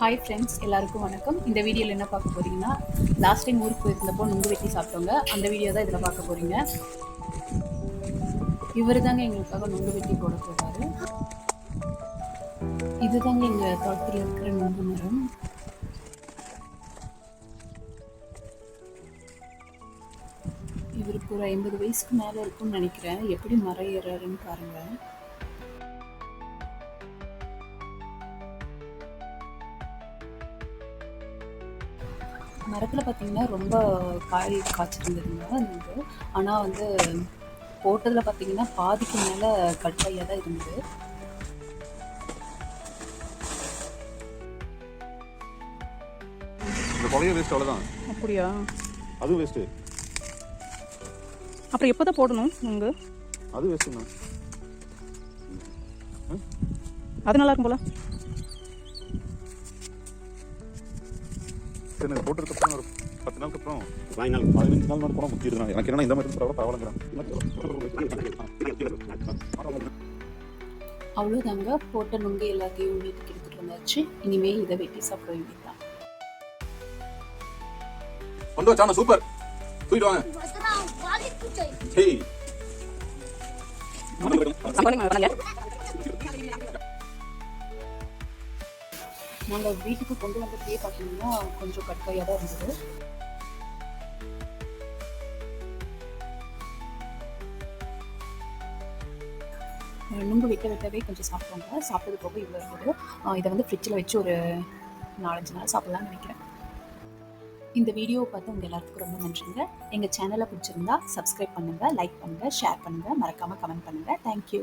Hi friends எல்லாருக்கும் வணக்கம். இந்த வீடியோவில் என்ன பார்க்க போகிறீங்கன்னா லாஸ்ட் டைம் ஊருக்கு போயிருந்தப்போ நுங்கு வெட்டி சாப்பிட்டோங்க அந்த வீடியோ தான் இதில் பார்க்க போகிறீங்க இவர் தாங்க எங்களுக்காக நுங்கு வெட்டி போட போறாரு. இதுதாங்க எங்கள் தோட்டத்தில் இருக்கிற நுங்கு மரம். இவருக்கு ஒரு ஐம்பது வயசுக்கு மேலே இருக்கும்னு நினைக்கிறேன். எப்படி மரம் ஏறாருன்னு பாருங்கள் மரத்தில் பார்த்தீங்கன்னா ரொம்ப காய் காய்ச்சிருந்ததுங்க இருந்தது. ஆனால் வந்து போட்டதில் பார்த்தீங்கன்னா பாதிக்கு மேலே கட்டையாக தான் இருந்தது. இந்த வேஸ்ட் அவ்வளோதான் அப்படியா? அது வேஸ்ட்டு அப்புறம் எப்போ தான் போடணும் உங்க? அது வேஸ்ட்டுண்ணா அது நல்லா இருக்கும் போல. போட்டதுக்கு அப்புறம் ஒரு பத்து நாளுக்கு அப்புறம் பதினஞ்சு நாள் பதினஞ்சு நாள் கூட முக்கியிருந்தேன் எனக்கு என்ன இந்த மாதிரி பரவாயில்ல பரவாயில்லங்கிறேன். அவ்வளோதாங்க போட்ட நுங்கு எல்லாத்தையும் வீட்டுக்கு எடுத்துகிட்டு வந்தாச்சு. இனிமே இதை வெட்டி சாப்பிட வேண்டியதுதான். கொண்டு வச்சானா சூப்பர். தூக்கிட்டு வாங்க. ஹேய். நாங்கள் வீட்டுக்கு கொண்டு வந்தப்பயே பார்த்தீங்கன்னா கொஞ்சம் கட்டையாக தான் இருந்தது. நுங்கு வைக்க வைக்கவே கொஞ்சம் சாப்பிடுவாங்க. சாப்பிட்டது போக இவ்வளோ இருக்குது. இதை வந்து ஃப்ரிட்ஜில் வச்சு ஒரு நாலஞ்சு நாள் சாப்பிட்லான்னு நினைக்கிறேன். இந்த வீடியோவை பார்த்து உங்கள் எல்லாத்துக்கும் ரொம்ப நன்றிங்க. எங்கள் சேனலை பிடிச்சிருந்தா சப்ஸ்கிரைப் பண்ணுங்கள் லைக் பண்ணுங்கள் ஷேர் பண்ணுங்கள் மறக்காமல் கமெண்ட் பண்ணுங்கள் தேங்க்யூ